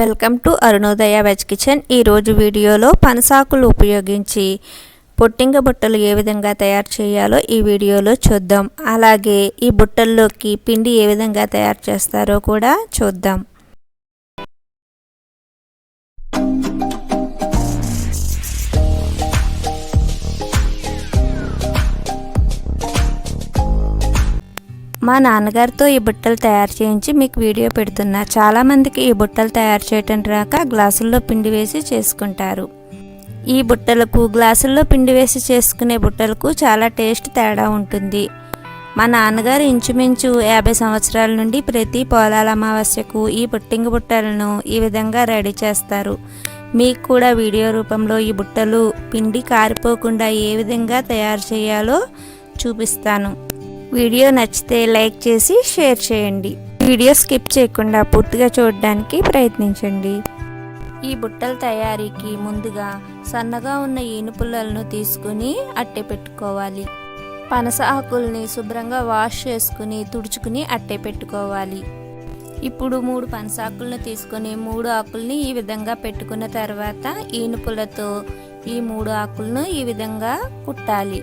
Welcome to Arunodaya veg kitchen. ఈరోజు వీడియోలో పనసాకులు ఉపయోగించి పొట్టింగ బుట్టలు ఏ విధంగా తయారు చేయాలో ఈ వీడియోలో చూద్దాం. అలాగే ఈ బుట్టల్లోకి పిండి ఏ విధంగా తయారు చేస్తారో కూడా చూద్దాం. మా నాన్నగారితో ఈ బుట్టలు తయారు చేయించి మీకు వీడియో పెడుతున్నా. చాలామందికి ఈ బుట్టలు తయారు చేయటం రాక గ్లాసుల్లో పిండి వేసి చేసుకుంటారు. ఈ బుట్టలకు గ్లాసుల్లో పిండి వేసి చేసుకునే బుట్టలకు చాలా టేస్ట్ తేడా ఉంటుంది. మా నాన్నగారు ఇంచుమించు యాభై సంవత్సరాల నుండి ప్రతి పోలాల అమావాస్యకు ఈ పుట్టింగ బుట్టలను ఈ విధంగా రెడీ చేస్తారు. మీకు కూడా వీడియో రూపంలో ఈ బుట్టలు పిండి కారిపోకుండా ఏ విధంగా తయారు చేయాలో చూపిస్తాను. వీడియో నచ్చితే లైక్ చేసి షేర్ చేయండి. వీడియో స్కిప్ చేయకుండా పూర్తిగా చూడడానికి ప్రయత్నించండి. ఈ బుట్టల తయారీకి ముందుగా సన్నగా ఉన్న ఈనుపుల్లలను తీసుకుని అట్టె పెట్టుకోవాలి. పనస ఆకుల్ని శుభ్రంగా వాష్ చేసుకుని తుడుచుకుని అట్టే పెట్టుకోవాలి. ఇప్పుడు మూడు పనసాకులను తీసుకొని మూడు ఆకుల్ని ఈ విధంగా పెట్టుకున్న తర్వాత ఈనుపులతో ఈ మూడు ఆకులను ఈ విధంగా కుట్టాలి.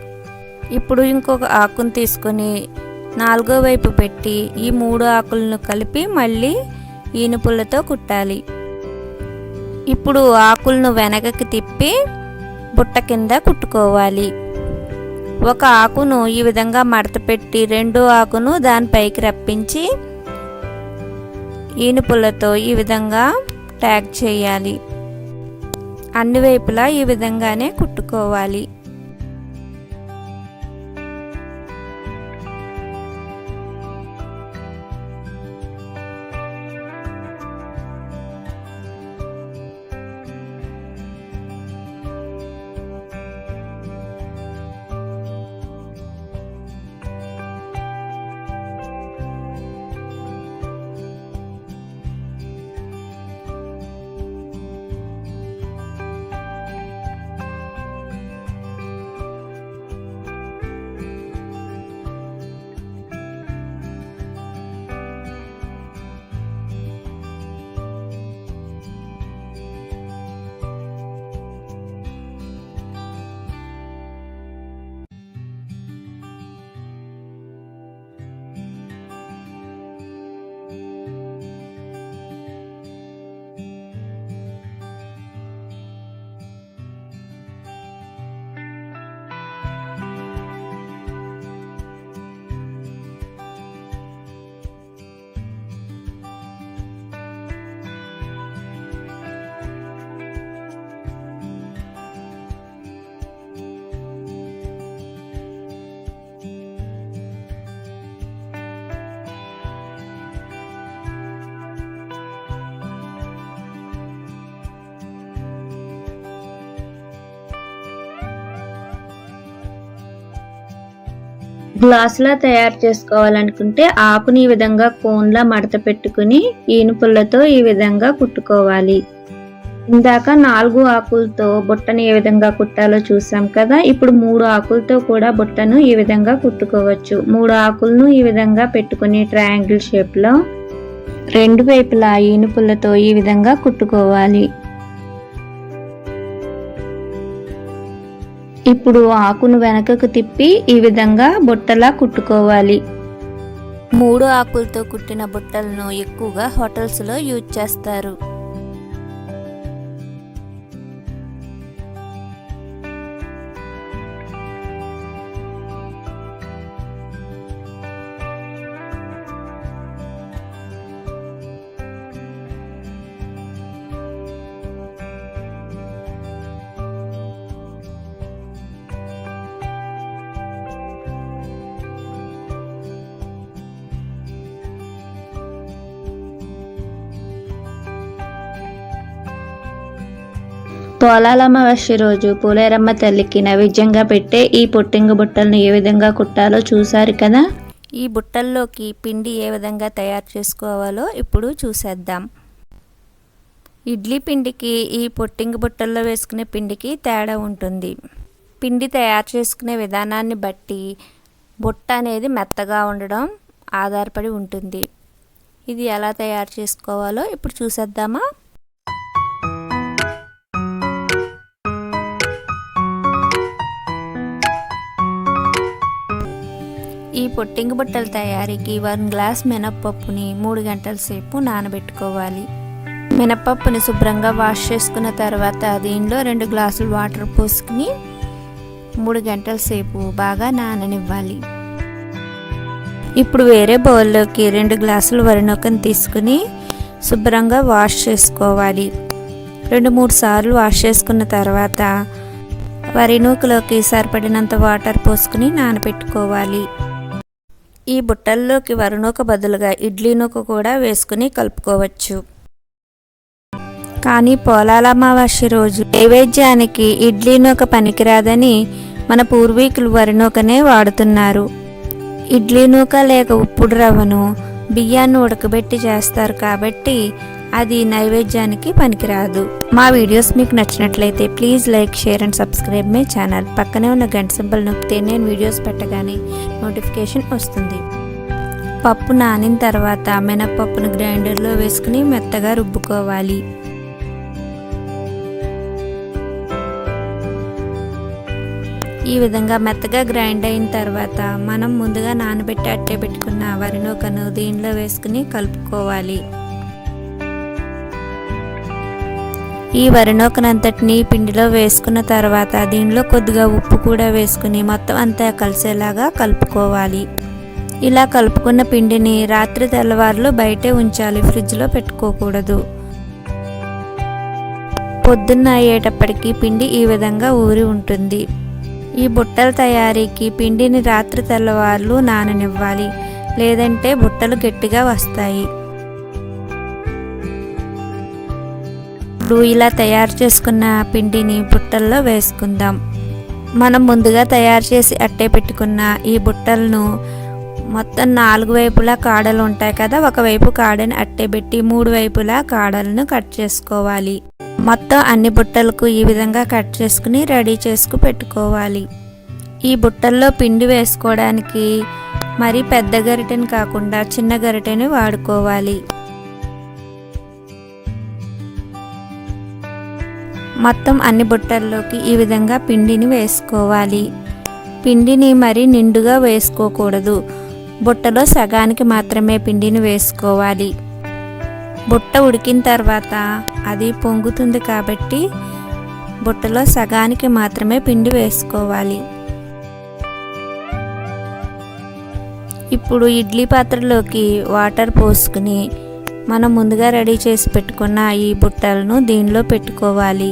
ఇప్పుడు ఇంకొక ఆకును తీసుకొని నాలుగో వైపు పెట్టి ఈ మూడు ఆకులను కలిపి మళ్ళీ ఈనుపులతో కుట్టాలి. ఇప్పుడు ఆకులను వెనకకి తిప్పి బుట్ట కింద కుట్టుకోవాలి. ఒక ఆకును ఈ విధంగా మడత పెట్టి రెండో ఆకును దానిపైకి రప్పించి ఈనుపులతో ఈ విధంగా ట్యాగ్ చేయాలి. అన్ని వైపులా ఈ విధంగానే కుట్టుకోవాలి. గ్లాసులా తయారు చేసుకోవాలనుకుంటే ఆకుని ఈ విధంగా కోన్లా మడత పెట్టుకుని ఈనుపుల్లతో ఈ విధంగా కుట్టుకోవాలి. ఇందాక నాలుగు ఆకులతో బుట్టను ఏ విధంగా కుట్టాలో చూసాం కదా ఇప్పుడు మూడు ఆకులతో కూడా బుట్టను ఈ విధంగా కుట్టుకోవచ్చు. మూడు ఆకులను ఈ విధంగా పెట్టుకుని ట్రయాంగిల్ షేప్లో రెండు వైపులా ఈనుపుల్లతో ఈ విధంగా కుట్టుకోవాలి. ఇప్పుడు ఆకును వెనకకు తిప్పి ఈ విధంగా బుట్టలా కుట్టుకోవాలి. మూడు ఆకులతో కుట్టిన బుట్టలను ఎక్కువగా హోటల్స్లో యూజ్ చేస్తారు. పోలాలమావాస్య రోజు పూలేరమ్మ తల్లికి నైవేద్యంగా పెట్టే ఈ పొట్టింగు బుట్టలను ఏ విధంగా కుట్టాలో చూశారు కదా? ఈ బుట్టల్లోకి పిండి ఏ విధంగా తయారు చేసుకోవాలో ఇప్పుడు చూసేద్దాం. ఇడ్లీ పిండికి ఈ పొట్టింగు బుట్టల్లో వేసుకునే పిండికి తేడా ఉంటుంది. పిండి తయారు చేసుకునే విధానాన్ని బట్టి బుట్ట అనేది మెత్తగా ఉండడం ఆధారపడి ఉంటుంది. ఇది ఎలా తయారు చేసుకోవాలో ఇప్పుడు చూసేద్దామా? పొట్టింగి బుట్టల తయారీకి వన్ గ్లాస్ మినప్పప్పుని మూడు గంటల సేపు నానబెట్టుకోవాలి. మినప్పప్పుని శుభ్రంగా వాష్ చేసుకున్న తర్వాత దీనిలో రెండు గ్లాసులు వాటర్ పోసుకుని మూడు గంటల సేపు బాగా నాననివ్వాలి. ఇప్పుడు వేరే బౌల్లోకి రెండు గ్లాసులు వరి తీసుకుని శుభ్రంగా వాష్ చేసుకోవాలి. రెండు మూడు సార్లు వాష్ చేసుకున్న తర్వాత వరి నూకలోకి సరిపడినంత వాటర్ పోసుకుని నానబెట్టుకోవాలి. ఈ బుట్టల్లోకి వరి నూక బదులుగా ఇడ్లీ నూక కూడా వేసుకుని కలుపుకోవచ్చు. కానీ పోలాల అమావాస్య రోజు నైవేద్యానికి ఇడ్లీ నూక పనికిరాదని మన పూర్వీకులు వరి నూకనే వాడుతున్నారు. ఇడ్లీ నూక లేక ఉప్పుడు రవ్వను బియ్యాన్ని ఉడకబెట్టి చేస్తారు కాబట్టి అది నైవేద్యానికి పనికిరాదు. మా వీడియోస్ మీకు నచ్చినట్లయితే please like share and subscribe my channel. పక్కనే ఉన్న గంట సింబల్ నొక్కితే నేను వీడియోస్ పెట్టగానే నోటిఫికేషన్ వస్తుంది. పప్పు నానిన తర్వాత మినపప్పును గ్రైండర్లో వేసుకుని మెత్తగా రుబ్బుకోవాలి. ఈ విధంగా మెత్తగా గ్రైండ్ అయిన తర్వాత మనం ముందుగా నానబెట్టి అట్టే పెట్టుకున్న వరినూకను దీనిలో వేసుకుని కలుపుకోవాలి. ఈ వరినోకనంతటిని పిండిలో వేసుకున్న తర్వాత దీనిలో కొద్దిగా ఉప్పు కూడా వేసుకుని మొత్తం అంతా కలిసేలాగా కలుపుకోవాలి. ఇలా కలుపుకున్న పిండిని రాత్రి తెల్లవారులు బయటే ఉంచాలి ఫ్రిడ్జ్లో పెట్టుకోకూడదు. పొద్దున్న అయ్యేటప్పటికి పిండి ఈ విధంగా ఊరి ఉంటుంది. ఈ బుట్టల తయారీకి పిండిని రాత్రి తెల్లవారులు నాననివ్వాలి లేదంటే బుట్టలు గట్టిగా వస్తాయి. ఇప్పుడు ఇలా తయారు చేసుకున్న పిండిని బుట్టల్లో వేసుకుందాం. మనం ముందుగా తయారు చేసి అట్టే పెట్టుకున్న ఈ బుట్టలను మొత్తం నాలుగు వైపులా కాడలు ఉంటాయి కదా ఒకవైపు కాడని అట్టే పెట్టి మూడు వైపులా కాడలను కట్ చేసుకోవాలి. మొత్తం అన్ని బుట్టలకు ఈ విధంగా కట్ చేసుకుని రెడీ చేసుకు పెట్టుకోవాలి. ఈ బుట్టల్లో పిండి వేసుకోవడానికి మరి పెద్ద గరిటెని కాకుండా చిన్న గరిటెని వాడుకోవాలి. మొత్తం అన్ని బుట్టల్లోకి ఈ విధంగా పిండిని వేసుకోవాలి. పిండిని మరి నిండుగా వేసుకోకూడదు. బుట్టలో సగానికి మాత్రమే పిండిని వేసుకోవాలి. బుట్ట ఉడికిన తర్వాత అది పొంగుతుంది కాబట్టి బుట్టలో సగానికి మాత్రమే పిండి వేసుకోవాలి. ఇప్పుడు ఇడ్లీ పాత్రలోకి వాటర్ పోసుకుని మనం ముందుగా రెడీ చేసి పెట్టుకున్న ఈ బుట్టలను దీనిలో పెట్టుకోవాలి.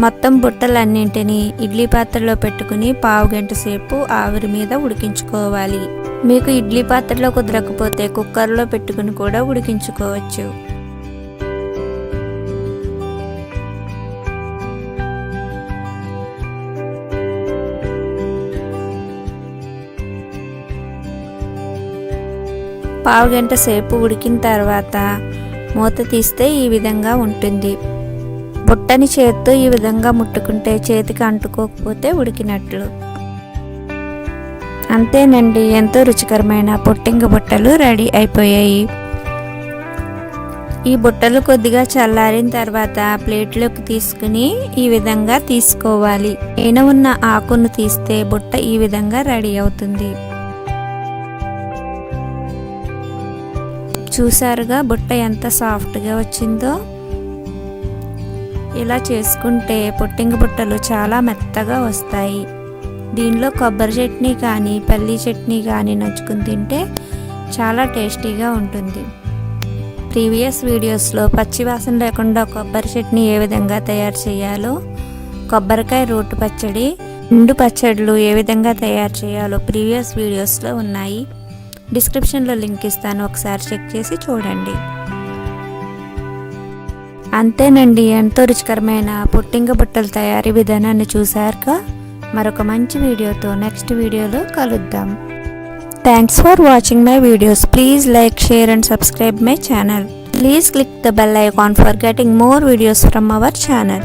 మొత్తం బుట్టలన్నింటినీ ఇడ్లీ పాత్రలో పెట్టుకుని పావు గంట సేపు ఆవిరి మీద ఉడికించుకోవాలి. మీకు ఇడ్లీ పాత్రలో కుదరకపోతే కుక్కర్లో పెట్టుకుని కూడా ఉడికించుకోవచ్చు. పావు గంట సేపు ఉడికిన తర్వాత మూత తీస్తే ఈ విధంగా ఉంటుంది. బుట్టని చేత్తో ఈ విధంగా ముట్టుకుంటే చేతికి అంటుకోకపోతే ఉడికినట్లు. అంతేనండి ఎంతో రుచికరమైన పొట్టింగ బుట్టలు రెడీ అయిపోయాయి. ఈ బుట్టలు కొద్దిగా చల్లారిన తర్వాత ప్లేట్లోకి తీసుకుని ఈ విధంగా తీసుకోవాలి. పైన ఉన్న ఆకును తీస్తే బుట్ట ఈ విధంగా రెడీ అవుతుంది. చూసారుగా బుట్ట ఎంత సాఫ్ట్గా వచ్చిందో? ఇలా చేసుకుంటే పుట్టింగ బుట్టలు చాలా మెత్తగా వస్తాయి. దీనిలో కొబ్బరి చట్నీ కానీ పల్లీ చట్నీ కానీ నచ్చుకుని తింటే చాలా టేస్టీగా ఉంటుంది. ప్రీవియస్ వీడియోస్లో పచ్చివాసన లేకుండా కొబ్బరి చట్నీ ఏ విధంగా తయారు చేయాలో కొబ్బరికాయ రోటు పచ్చడి ఎండు పచ్చళ్ళు ఏ విధంగా తయారు చేయాలో ప్రీవియస్ వీడియోస్లో ఉన్నాయి. డిస్క్రిప్షన్లో లింక్ ఇస్తాను ఒకసారి చెక్ చేసి చూడండి. అంతేనండి ఎంతో రుచికరమైన పుట్టింగ బుట్టల తయారీ విధానాన్ని చూశారుగా మరొక మంచి వీడియోతో నెక్స్ట్ వీడియోలో కలుద్దాం. Thanks for watching my videos please like share and subscribe my channel please click the bell icon for getting more videos from our channel